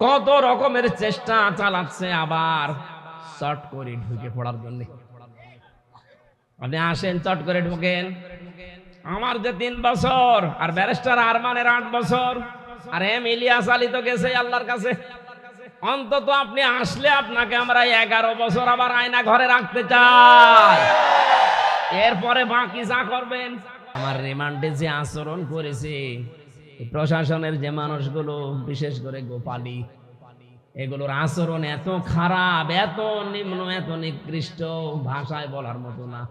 কত রকমের চেষ্টা চালাচ্ছে আবার চট করে ঢুকে পড়ার জন্য। আপনি আসেন, চট করে ঢুকেন। আমার যে তিন বছর, আর ব্যারিস্টার আরমানের আট বছর, আর এম ইলিয়াস আলী তো গেছে আল্লাহর কাছে। অন্তত আপনি আসলে আপনাকে আমরা এগারো বছর আবার আয়না ঘরে রাখতে চাই। এরপরে বাকি যা করবেন, আমার রিমান্ডে যে আচরণ করেছে প্রশাসনের যে মানুষগুলো, বিশেষ করে গোপালী, এগুলোর আচরণ এত খারাপ, এত নিম্ন, এত নিকৃষ্ট ভাষায় বলার মতো না।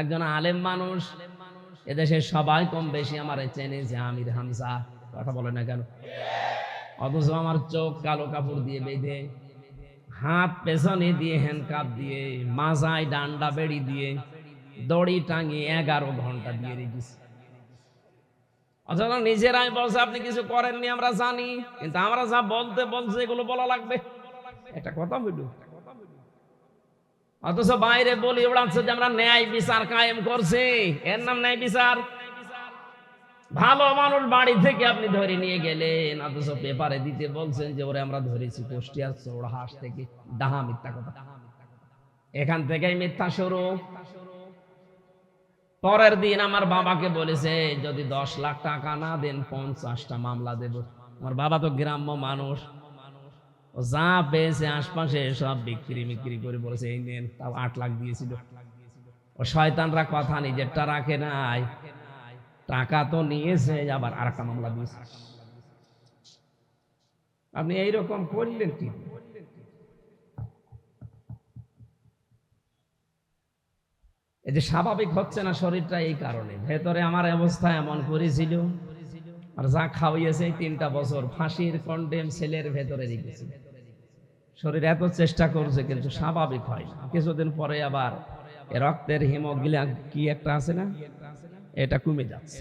একজন আলেম মানুষ এদেশে সবাই কম বেশি আমার চেনে যে আমির হামসা, কথা বলে না কেন? অথচ আমার চোখ কালো কাপড় দিয়ে বেঁধে, হাত পেছনে দিয়ে হ্যান্ডকাপ দিয়ে, মাজায় ডান্ডা বেড়ি দিয়ে, দড়ি টাঙিয়ে এগারো ঘণ্টা দিয়ে রেখেছি। অথচ নিজেরাই বলছে, আপনি কিছু করেননি, আমরা জানি। কিন্তু আমরা যা বলতে বলছে, এগুলো বলা লাগবে। একটা কথা বলু অথচ বাইরে বলি ওড়াচ্ছে যে আমরা ন্যায় বিচার কায়েম করছি। এর নাম ন্যায় বিচার? ভালো মানুষ বাড়ি থেকে আপনি ধরে নিয়ে গেলেন। অথচ পেপারে দিতে বলছেন যে, ওরে আমরা ধরেছি কুষ্টিয়ার চৌড়হাস থেকে। ডাহা মিথ্যা কথা। এখান থেকেই মিথ্যা শুরু। পরের দিন আমার বাবাকে বলেছে, যদি দশ লাখ টাকা না দেন, পঞ্চাশটা মামলা দেব। আমার বাবা তো গ্রাম্য মানুষ। ও যা পেয়েছে আশপাশে সব বিক্রি মিক্রি করে বলেছে, এই নেন, তাও আট লাখ দিয়েছিল। ও শয়তানরা কথা নিজেরটা রাখে নাই। টাকা তো নিয়েছে, আবার আর একটা মামলা দিয়েছে। আপনি এইরকম করলেন কি? এই যে স্বাভাবিক হচ্ছে না শরীরটা এই কারণে। ভেতরে আমার অবস্থা এমন করেছিল, আর যা খাওয়াইয়েছে তিনটা বছর ফাঁসির কন্ডেম ছেলের ভেতরে রেখেছে। শরীর এত চেষ্টা করছে কিন্তু স্বাভাবিক হয় কিছুদিন পরে আবার রক্তের হিমোগ্লিয়া কি একটা আছে না? এটা কমে যাচ্ছে।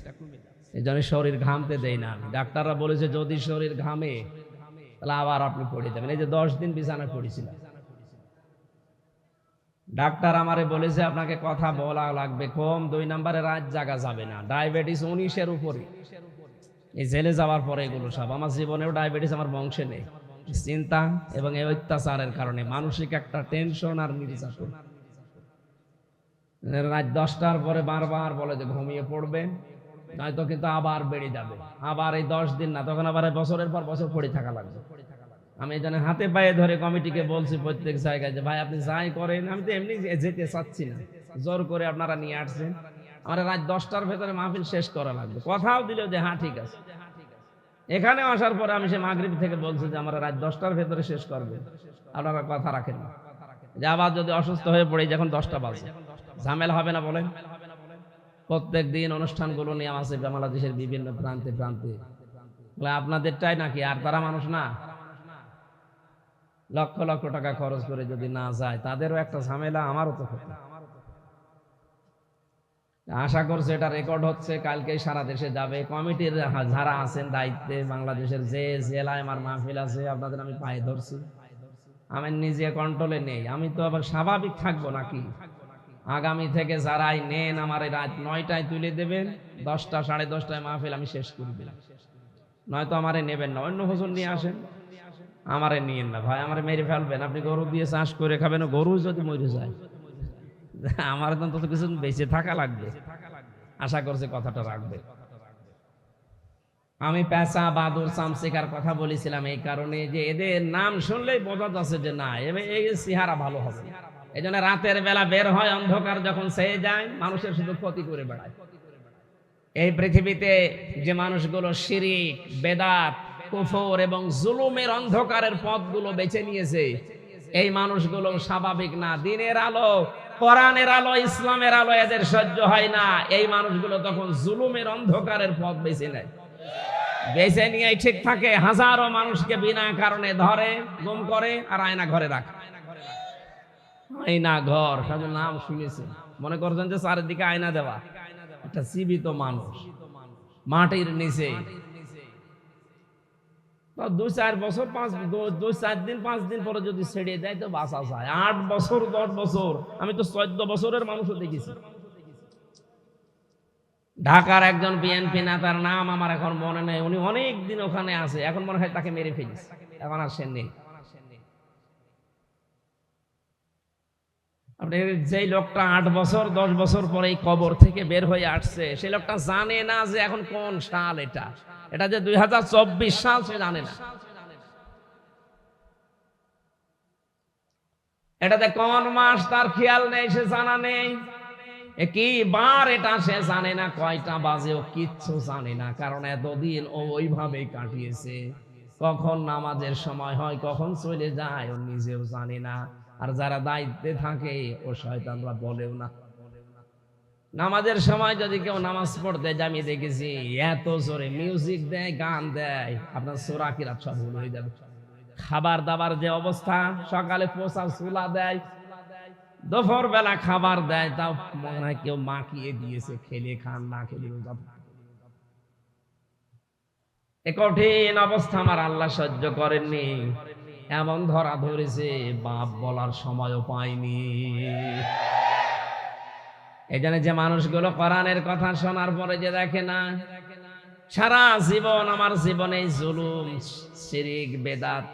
এই জন্য শরীর ঘামতে দেয় না ডাক্তাররা বলেছে যদি শরীর ঘামে, তাহলে আবার আপনি পড়ে যাবেন। এই যে দশ দিন বিছানা পড়েছিলাম। ডাক্তার আমারে বলেছে, আপনাকে কথা বলা লাগবে, কম দুই নম্বরে রাত জাগা যাবে না, ডায়াবেটিস উনিশের উপরে। এই জেলে যাওয়ার পরে এগুলো সব। আমার জীবনেও ডায়াবেটিস আমার বংশে নেই। চিন্তা এবং এই অত্যাচারের কারণে মানসিক একটা টেনশন আর নির্যাতন। রাত দশটার পরে বারবার বলে যে, ঘুমিয়ে পড়বে, নয়তো কিন্তু আবার বেড়ে যাবে। আবার এই দশ দিন না, তখন আবার বছরের পর বছর পড়ে থাকা লাগবে। আমি এখানে হাতে পায়ে ধরে কমিটিকে বলছি প্রত্যেক জায়গায় যে, ভাই, আপনি যাই করেন, আমি তো এমনি যেতে চাচ্ছি না। জোর করে আপনারা নিয়ে আসছেন। আমার রাত দশটার ভেতরে মাহফিল শেষ করা লাগবে। কথাও দিল যে হ্যাঁ ঠিক আছে। এখানে আসার পরে আমি সে মাগরিব থেকে বলছি যে, আমরা রাত দশটার ভেতরে শেষ করবে। আপনারা কথা রাখেন না। যে, আবার যদি অসুস্থ হয়ে পড়ে যখন দশটা বাজে। ঝামেলা হবে না বলেন? প্রত্যেক দিন অনুষ্ঠানগুলো নিয়ে আছে বাংলাদেশের বিভিন্ন প্রান্তে প্রান্তে। আপনাদেরটাই নাকি, আর তারা মানুষ না? লক্ষ লক্ষ টাকা খরচ করে যদি না যায়, তাদেরও একটা ঝামেলা, আমারও তো আশা করছে এটা রেকর্ড হচ্ছে কালকে সারা দেশে যাবে। কমিটির যারা আছেন দায়িত্বে, বাংলাদেশের যে জেলায় আমার মাহফিল আছে, আপনাদের আমি পায়ে ধরছি। আমি নিজে কন্ট্রোলে নেই। আমি তো আবার স্বাভাবিক থাকব নাকি? আগামী থেকে যারাই নেন, আমার রাত নয়টায় তুলে দেবেন, দশটা, সাড়ে দশটায় মাহফিল আমি শেষ করে দিলাম। নয়তো আমারে নেবেন না। অন্য হুজুর নিয়ে আসেন। আমারে নিয়েন না। ভাই, আমারে মেরে ফেলবেন। আপনি গরু দিয়ে চাষ করে খাবেন, গরু যদি মরে যায়, আমার তো কিছু বেঁচে থাকা লাগবে। আশা করছে কথাটা রাখবে। আমি পেঁচা, বাদুর, চামচিকার কথা বলেছিলাম এই কারণে যে এদের নাম শুনলেই বোঝা যাচ্ছে যে না এই চেহারা ভালো হবে। এই জন্য রাতের বেলা বের হয়, অন্ধকার যখন সেয়ে যায়, মানুষের শুধু ক্ষতি করে বেড়ায়। এই পৃথিবীতে যে মানুষগুলো শিরিক, বেদাত কুফর এবং জুলুমের অন্ধকারের পথগুলো বেছে নিয়েছে। এই মানুষগুলো স্বাভাবিক না, দিনের আলো, কোরআনের আলো, ইসলামের আলো এদের সহ্য হয় না। এই মানুষগুলো তখন জুলুমের অন্ধকারের পথ বেছে নেয়। বেছে নিয়ে ঠিক থাকে, হাজারো মানুষকে বিনা কারণে ধরে, গুম করে আর আয়না ঘরে রাখে। আয়না ঘর সব নাম শুনেছে। মনে করছেন যে চারিদিকে আয়না দেওয়া। একটা জীবিত মানুষ। মাটির নিচে তো চার বছর, পাঁচ চার দিন, পাঁচ দিন পরে যদি ছেড়ে তো যায়। আট বছর, দশ বছর, আমি তো চোদ্দ বছরের মানুষও দেখেছি। ঢাকার একজন বিএনপি নেতার নাম আমার এখন মনে নেই, উনি অনেক দিন ওখানে আছে, এখন মনে হয় তাকে মেরে ফেলিস এখন আসেননি আপনি যেই লোকটা আট বছর, দশ বছর পরে এই কবর থেকে বের হয়ে আসছে, সেই লোকটা জানে না যে এখন কোন সাল এটা। এটা যে দুই সাল, সে জানে না। এটাতে কোন মাস, তার খেয়াল নেই, সে জানা নেই। কি বার এটা, সে জানে না। কয়টা বাজে, ও কিচ্ছু জানে না, কারণ এতদিন ও ওইভাবেই কাটিয়েছে। কখন নামাজের সময় হয়, কখন চলে যায়, ও নিজেও জানে না। আর যারা দায়িত্বে থাকে, ও শয়তানরা বলেও না। নামাজের সময় যদি কেউ নামাজ পড়তে যায়, আমি দেখেছি এত জোরে মিউজিক দেয়, গান দেয়, আপনার সোরা কিরাত সব ভুল হয়ে যাবে। খাবার দাবার যে অবস্থা, সকালে পোষা চুলা দেয় দুপুর বেলা খাবার দেয়, তাও মনে হয় কেউ মাখিয়ে দিয়েছে, খেলে খান, না খেলে এ কঠিন অবস্থা আমার আল্লাহ সহ্য করেননি, এমন ধরা ধরেছে, বাপ বলার সময়ও পাইনি জন্য যে মানুষগুলো কোরআনের কথা শোনার পরে যে দেখে না, সারা জীবন আমার জীবনে জুলুম, শিরিক, বেদাত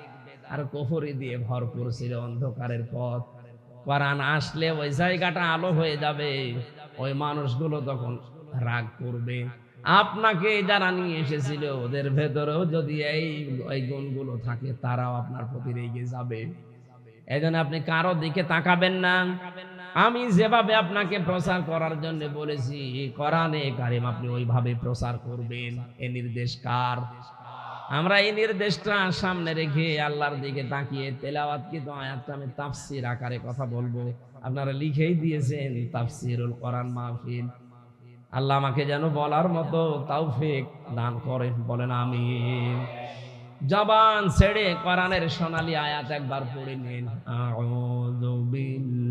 আর কুফরি দিয়ে ভরপুর ছিল অন্ধকারের পথ। কোরআন আসলে ওই জায়গাটা আলো হয়ে যাবে, ওই মানুষগুলো তখন রাগ করবে। আপনাকে যারা নিয়ে এসেছিল, ওদের ভেতরেও যদি এই, ওই গুণগুলো থাকে, তারাও আপনার প্রতি রেগে যাবে। এই আপনি কারও দিকে তাকাবেন না। আমি যেভাবে আপনাকে প্রচার করার জন্য বলেছি, কোরআনে কারিম আপনি ওইভাবে প্রচার করবেন। এ নির্দেশ কার? আমরা এই নির্দেশটা সামনে রেখে আল্লাহর দিকে তাকিয়ে তেলাওয়াত কিন্তু আয়াতটা আমি তাফসির আকারে কথা বলব। আপনারা লিখেই দিয়েছেন, তাফসিরুল কোরআন মাহফিল। আল্লাহ আমাকে যেন বলার মতো তাওফিক দান করে বলেন আমি জবান ছেড়ে কোরআনের সোনালী আয়াত একবার পড়ে নিন। আউযু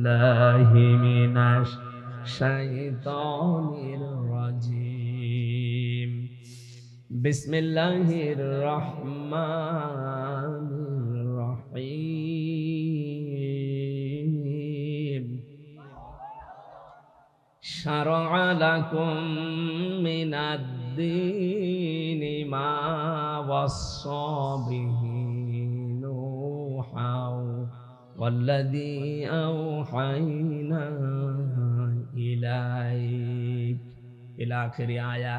بالله من الشيطان الرجيم بسم الله الرحمن الرحيم شرع لكم من الدين ما وصى به والذي أوحينا إليك إلى آخر آية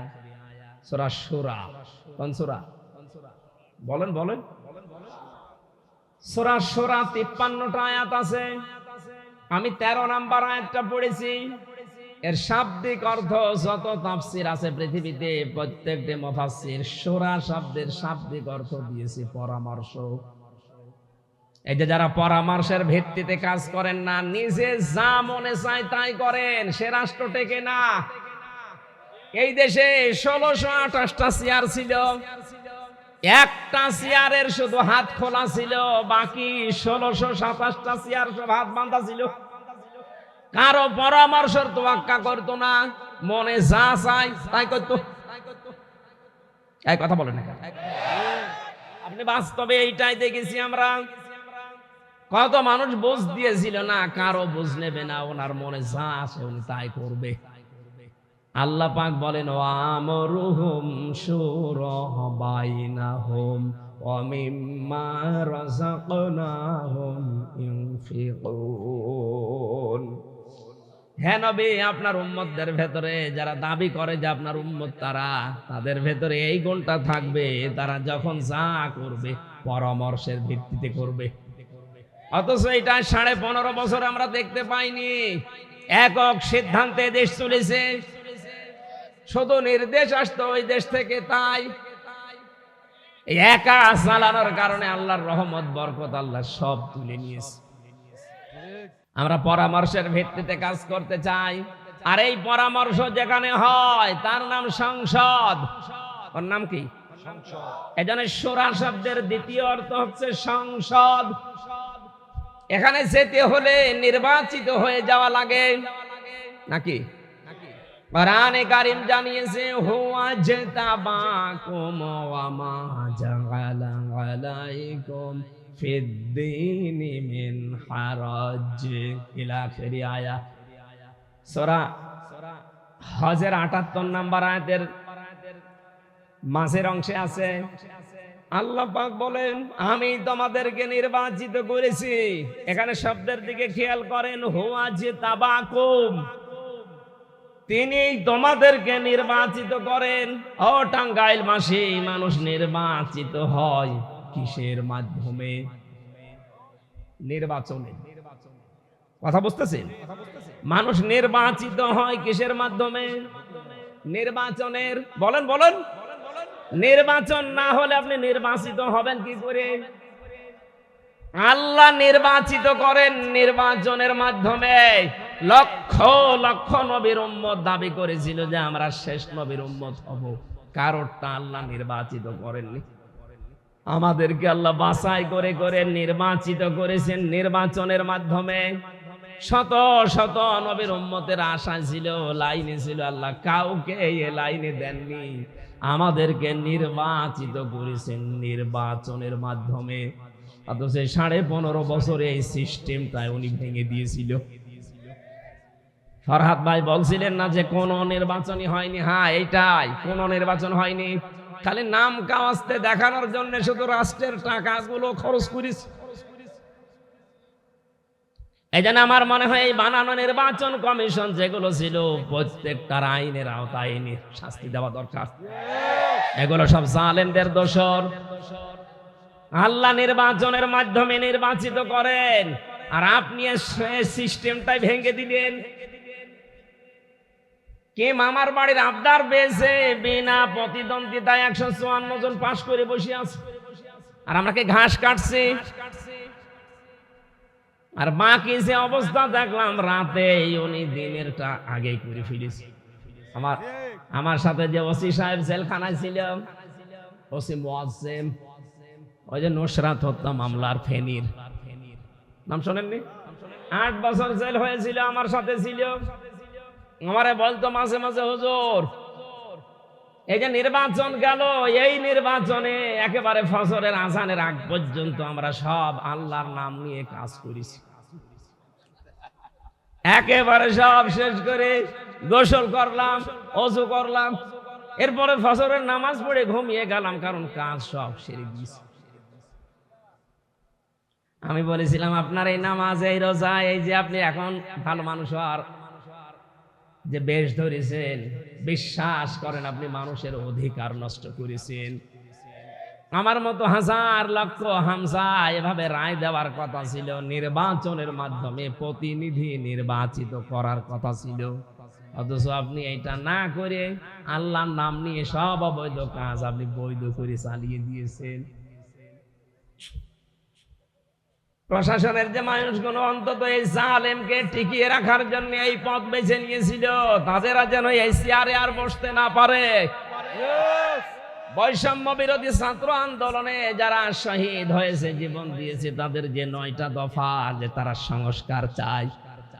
سورة الشورى কোন সূরা বলেন বলেন সূরা সূরা 53টা আয়াত আছে আমি 13 নাম্বার আয়াতটা পড়েছি এর শাব্দিক অর্থ যত তাফসির আছে পৃথিবীতে প্রত্যেকটি মুফাসসির সূরা শব্দের শাব্দিক অর্থ দিয়েছে পরামর্শ এই যে যারা পরামর্শের ভিত্তিতে কাজ করেন না, নিজে যা মনে চায় তাই করেন। সে রাষ্ট্র টেকে না। এই দেশে ষোলোশো আঠাশটা চেয়ার ছিল। একটা চেয়ারের শুধু হাত খোলা ছিল, বাকি ষোলোশো সাতাশটা চেয়ার সব হাত বাঁধা ছিল। কারও পরামর্শের তোয়াক্কা করতো না, মনে যা চাই তাই করতো। এই কথা বলেন আপনি বাস্তবে এইটাই দেখেছি আমরা। কত মানুষ বোঝ দিয়েছিল, না, কারও বুঝ নেবে না, ওনার মনে যা আছে উনি তাই করবে। আল্লাহ পাক বলেন ও আমরুহুম রাযাকনাহুম ইউনফিকুন হ্যাঁ নবী, আপনার উম্মতদের ভেতরে যারা দাবি করে যে আপনার উম্মত তারা, তাদের ভেতরে এই গুণটা থাকবে, তারা যখন যা করবে, পরামর্শের ভিত্তিতে করবে। অথচ এটা সাড়ে পনেরো বছর আমরা দেখতে পাইনি। একক সিদ্ধান্তে দেশ চলেছে। শুধু নির্দেশ আসতো ওই দেশ থেকে, তাই একা চালানোর কারণে আল্লাহর রহমত, বরকত আল্লাহ সব তুলে নিয়েছে। আমরা পরামর্শের ভিত্তিতে কাজ করতে চাই। আর এই পরামর্শ যেখানে হয়, তার নাম সংসদ। ওর নাম কি? এজন্য সোরা শব্দের দ্বিতীয় অর্থ হচ্ছে সংসদ। এখানে যেতে হলে নির্বাচিত হয়ে যাওয়া লাগে। নাকি? কোরআনে কারিম জানিয়েছে, হুয়া জতাবাকুম ওয়া মা জাআলা আলাইকুম ফিদ্দীনি মিন হারাজ। ইলা আখিরি আয়া। সূরা হজের 78 নাম্বার আয়াতের মাঝের অংশে আছে আল্লাহ পাক বলেন, আমি তোমাদেরকে নির্বাচিত করেছি। এখানে শব্দের দিকে খেয়াল করেন, হুয়া যে তাবাকুম তিনি তোমাদেরকে নির্বাচিত করেন। ও টাঙ্গাইল মাসে মানুষ নির্বাচিত হয় কিসের মাধ্যমে? নির্বাচনে। কথা বুঝতেছেন? মানুষ নির্বাচিত হয় কিসের মাধ্যমে? নির্বাচনের। বলেন বলেন। নির্বাচন না হলে আপনি নির্বাচিত হবেন কি করে? আল্লাহ নির্বাচিত করেন নির্বাচনের মাধ্যমে। লক্ষ লক্ষ নবীর উম্মত দাবি করেছিল যে আমরা শেষ নবীর উম্মত হব। কারোরটা আল্লাহ নির্বাচিত করেননি। আমাদেরকে আল্লাহ বাছাই করে করে নির্বাচিত করেছেন নির্বাচনের মাধ্যমে। শত শত নবীর উম্মতের আশা ছিল, লাইনে ছিল, আল্লাহ কাউকে এই লাইনে দেননি। আমাদেরকে নির্বাচিত করেছেন নির্বাচনের মাধ্যমে। অথচ সাড়ে পনেরো বছরে এই সিস্টেমটাই উনি ভেঙে দিয়েছিল। ফরহাদ ভাই বলছিলেন না যে, কোন নির্বাচনই হয়নি। হ্যাঁ এইটাই, কোন নির্বাচন হয়নি। খালি নাম কাওয়াজতে দেখানোর জন্য শুধু রাষ্ট্রের টাকাগুলো খরচ করিস এই জন্য আমার মনে হয় এই বানানো নির্বাচন কমিশন যেগুলো ছিল, প্রত্যেকটার আইনের আওতায় এনে শাস্তি দেওয়া দরকার। এগুলো সব জালেমদের দোষর। আল্লাহ নির্বাচনের মাধ্যমে নির্বাচিত করেন। আর আপনি সিস্টেমটাই ভেঙে দিলেন। কে মামার বাড়ির আবদার পেয়েছে বিনা প্রতিদ্বন্দ্বিতায় একশো চুয়ান্ন জন পাশ করে বসে আছে। আর আমরা কি ঘাস কাটছি? আর বাকি যে অবস্থা দেখলাম, রাতে উনি দিনেরটা আগে করে ফেলেছি। আমার আমার সাথে যে ওসি সাহেব জেলখানায় ছিল, ওসি মোয়াজ্জেম, ওই যে নুসরাত হত্যা মামলার ফেনির। নাম শোনেননি? আট বছর জেল হয়েছিল আমার সাথে ছিল। আমারে বলতো মাঝে মাঝে, হুজুর এই যে নির্বাচন গেল, এই নির্বাচনে একেবারে ফসলের আসানের আগ পর্যন্ত আমরা সব আল্লাহর নাম নিয়ে কাজ করেছি। একেবারে সব শেষ করে গোসল করলাম, অজু করলাম, এরপরে ফসলের নামাজ পড়ে ঘুমিয়ে গেলাম, কারণ কাজ সব সেরে দিয়েছি আমি বলেছিলাম, আপনার এই নামাজ, এই রোজা, এই যে আপনি এখন ভালো মানুষ আর যে বেশ ধরেছেন, বিশ্বাস করেন আপনি মানুষের অধিকার নষ্ট করেছেন। আমার মতো হাজার লক্ষ হামসা এভাবে রায় দেওয়ার কথা ছিল, নির্বাচনের মাধ্যমে প্রতিনিধি নির্বাচিত করার কথা ছিল। অথচ আপনি এটা না করে আল্লাহর নাম নিয়ে সব অবৈধ কাজ আপনি বৈধ করে চালিয়ে দিয়েছেন। প্রশাসনের যে মানুষগুলো অন্তত এই জালেমকে টিকিয়ে রাখার জন্য এই পথ বেছে নিয়েছিল, তাদেরা যেন এই চেয়ারে আর বসতে না পারে। বৈষম্য বিরোধী ছাত্র আন্দোলনে যারা শহীদ হয়েছে, জীবন দিয়েছে, তাদের যে নয়টা দফা যে তারা সংস্কার চায়,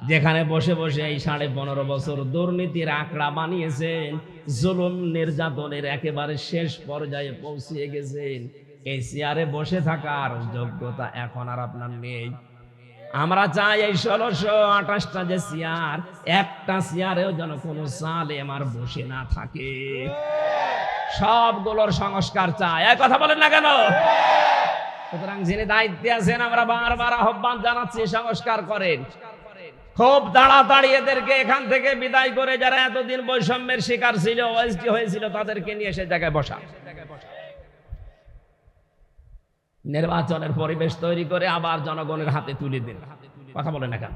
যেখানে বসে বসে এই সাড়ে পনেরো বছর দুর্নীতির আঁকড়া বানিয়েছেন, জুলুম নির্যাতনের একেবারে শেষ পর্যায়ে পৌঁছিয়ে গেছেন। এই চেয়ারে বসে থাকার যোগ্যতা এখন আর আপনার নেই। আমরা চাই এই ষোলোশো আঠাশটা যে চেয়ার একটা চেয়ারেও যেন কোনো সালে আমার বসে না থাকে। সবগুলোর সংস্কার চাই। এক কথা বলেন না কেন? সুতরাং যিনি দায়িত্বে আছেন, আমরা বারবার আহ্বান জানাচ্ছি, সংস্কার করেন। খুব তাড়াতাড়ি এদেরকে এখান থেকে বিদায় করে যারা এতদিন বৈষম্যের শিকার ছিল ওএসডি হয়েছিল, তাদেরকে নিয়ে সে জায়গায় বসা। নির্বাচনের পরিবেশ তৈরি করে আবার জনগণের হাতে তুলে দিন। কথা বলে না কেন?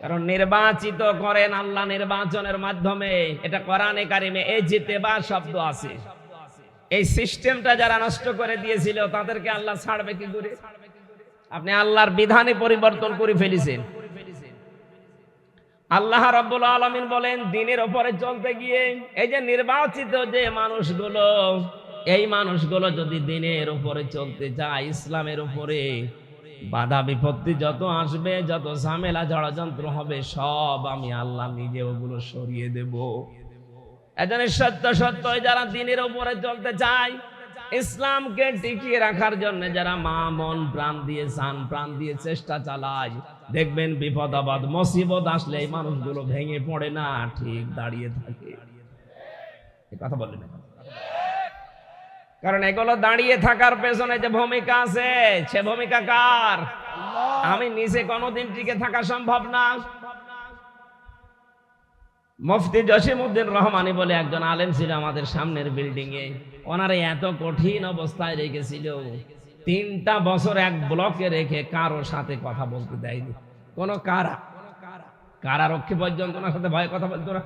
কারণ নির্বাচিত করেন আল্লাহ নির্বাচনের মাধ্যমে। এটা কোরআনে কারিমে এই জিতেবা শব্দ আছে। এই সিস্টেমটা যারা নষ্ট করে দিয়েছিল, তাদেরকে আল্লাহ ছাড়বে কি করে? আপনি আল্লাহর বিধানে পরিবর্তন করে ফেলেছেন। আল্লাহ রাব্বুল আলামিন বলেন, দিনের ওপরে চলতে গিয়ে এই যে নির্বাচিত যে মানুষগুলো এই মানুষগুলো যদি দিনের উপরে চলতে চায়, ইসলামের উপরে, বাধা বিপত্তি যত আসবে, যত ঝামেলা ষড়যন্ত্র হবে, সব আমি আল্লাহ নিজে ওগুলো সরিয়ে দেব। এজন্য সত্য সত্য, যারা দিনের উপরে চলতে চায়, ইসলামকে টিকিয়ে রাখার জন্য যারা মা মন প্রাণ দিয়ে চান প্রাণ দিয়ে চেষ্টা চালায়, দেখবেন বিপদ, আপদ, মুসিবত আসলে এই মানুষগুলো ভেঙে পড়ে না, ঠিক দাঁড়িয়ে থাকে। কথা বললেন কারণ এগুলো দাঁড়িয়ে থাকার পেছনে যে ভূমিকা আছে সে ভূমিকা কার? আমি নিচে কোনোদিন টিকে থাকা সম্ভব না। মুফতি জসিমউদ্দিন রহমানি বলে একজন আলেম ছিল আমাদের সামনের বিল্ডিং এ। ওনারে এত কঠিন অবস্থায় রেখেছিল। তিনটা বছর এক ব্লকে রেখে কারোর সাথে কথা বলতে দেয়নি। কোন কারা? কারারক্ষী পর্যন্ত ওনার সাথে ভয় কথা বলতো না?